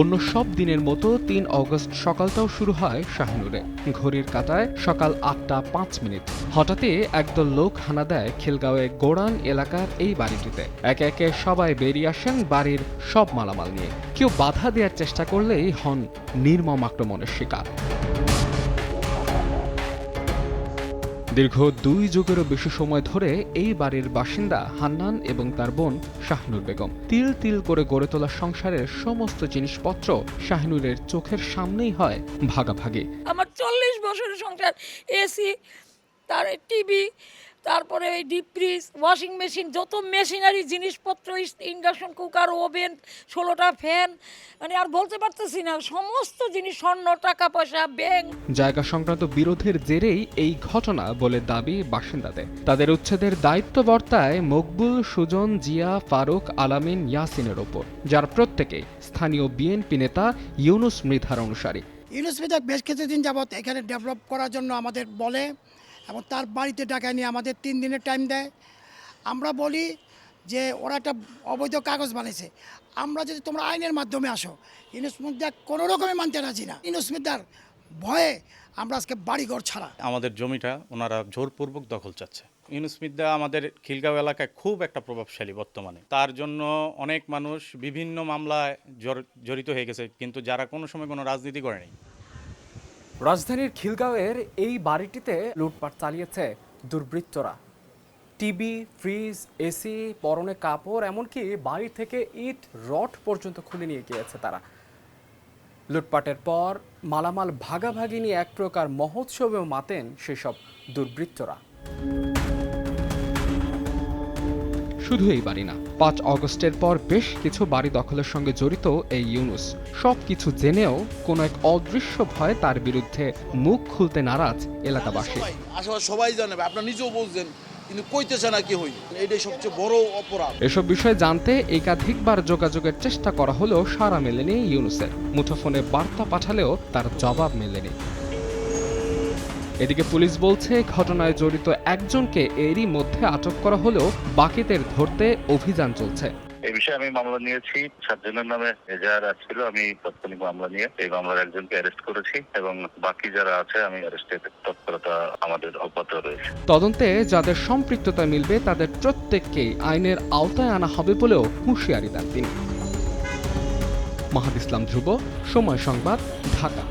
অন্য সব দিনের মতো তিন অগস্ট সকালটাও শুরু হয় শাহনুরে। ঘড়ির কাটায় সকাল আটটা পাঁচ মিনিট। হঠাৎই একদল লোক হানা দেয় খিলগাঁওয়ে গোড়ান এলাকার এই বাড়িটিতে। একে একে সবাই বেরিয়ে আসেন বাড়ির সব মালামাল নিয়ে। কেউ বাধা দেওয়ার চেষ্টা করলেই হন নির্মম আক্রমণের শিকার। দীর্ঘ দুই যুগেরও বেশি সময় ধরে এই বাড়ির বাসিন্দা হান্নান এবং তার বোন শাহনুর বেগম। তিল তিল করে গড়ে তোলা সংসারের সমস্ত জিনিসপত্র শাহনুরের চোখের সামনেই হয় ভাগাভাগি। আমার চল্লিশ বছরের সংসার, এসি, তার টিভি তারপরে এই ডিপ ফ্রিজ ওয়াশিং মেশিন যত মেশিনারি জিনিসপত্র ইন্ডাকশন কুকার ওভেন ষোলোটা ফ্যান মানে আর বলতে পারতেছি না সমস্ত জিনিস স্বর্ণ টাকা পয়সা ব্যাংক। জায়গা সংক্রান্ত বিরোধের জেরেই এই ঘটনা বলে দাবি বাসিন্দাদের। তাদের উচ্ছেদের দায়িত্ব বর্তায় মকবুল সুজন জিয়া ফারুক আলামিন ইয়াসিনের ওপর যার প্রত্যেকেই স্থানীয় বিএনপি নেতা ইউনুস মৃধার অনুসারী। ইউনুস মিদাক বেশ কিছুদিন যাবৎ এখানে ডেভেলপ করার জন্য আমাদের বলে এবং তার বাড়িতে ডাকায় নিয়ে আমাদের তিন দিনের টাইম দেয়। আমরা বলি যে ওরা একটা অবৈধ কাগজ বানিয়েছে। আমরা যদি তোমরা আইনের মাধ্যমে আসো ইউনুস মিদাক কোনো রকমে মানতে রাজি না। ইউনুস মিদার ভয়ে আমরা আজকে বাড়িঘর ছাড়া। আমাদের জমিটা ওনারা জোরপূর্বক দখল চাচ্ছে। ইউনুস মিদ্দা আমাদের খিলগাঁও এলাকায় খুব একটা প্রভাবশালী বর্তমানে। তার জন্য অনেক মানুষ বিভিন্ন মামলায় জড়- জড়িত হয়ে গেছে, কিন্তু যারা কোনো সময় কোনো রাজনীতি করেনি রাজধানীর খিলগাঁওয়ের এই বাড়িটিতে লুটপাট চালিয়েছে দুর্বৃত্তরা। টিভি, ফ্রিজ, এসি, পরনে কাপড়, এমনকি বাড়ি থেকে ইট, রড পর্যন্ত খুলে নিয়ে গিয়েছে তারা। লুটপাটের পর মালামাল ভাগাভাগি নিয়ে এক প্রকার মহোৎসবেও মাতেন সেসব দুর্বৃত্তরা। শুধু এই বাড়ি না পাঁচ অগস্টের পর বেশ কিছু বাড়ি দখলের সঙ্গে জড়িত এই ইউনুস। সব কিছু জেনেও কোনো এক অদৃশ্য ভয় তার বিরুদ্ধে মুখ খুলতে নারাজ এলাকাবাসী। সবাই আশেপাশে সবাই জানে আপনার নিজেও বুঝছেন কিন্তু কইতেছে না কি হই। এটাই সবচেয়ে বড় অপরাধ। এসব বিষয়ে জানতে একাধিকবার যোগাযোগের চেষ্টা করা হলেও সারা মেলেনি ইউনুসের। মুঠোফোনে বার্তা পাঠালেও তার জবাব মেলেনি। এদিকে পুলিশ বলছে ঘটনায় জড়িত একজনকে এরই মধ্যে আটক করা হলেও বাকিদের ধরতে অভিযান চলছে। এই বিষয়ে আমি মামলা নিয়েছি। সাতজনের নামে এজাহার আসছিল আমি তাৎক্ষণিক মামলা নিয়ে এই মামলার একজনকে অ্যারেস্ট করেছি এবং বাকি যারা আছে আমি অ্যারেস্টের তৎপরতা আমাদের অব্যাহত রয়েছে। তদন্তে যাদের সম্পৃক্ততা মিলবে তাদের প্রত্যেককেই আইনের আওতায় আনা হবে বলেও হুঁশিয়ারি দেন তিনি। মাহাদ ইসলাম ধ্রুব সময় সংবাদ ঢাকা।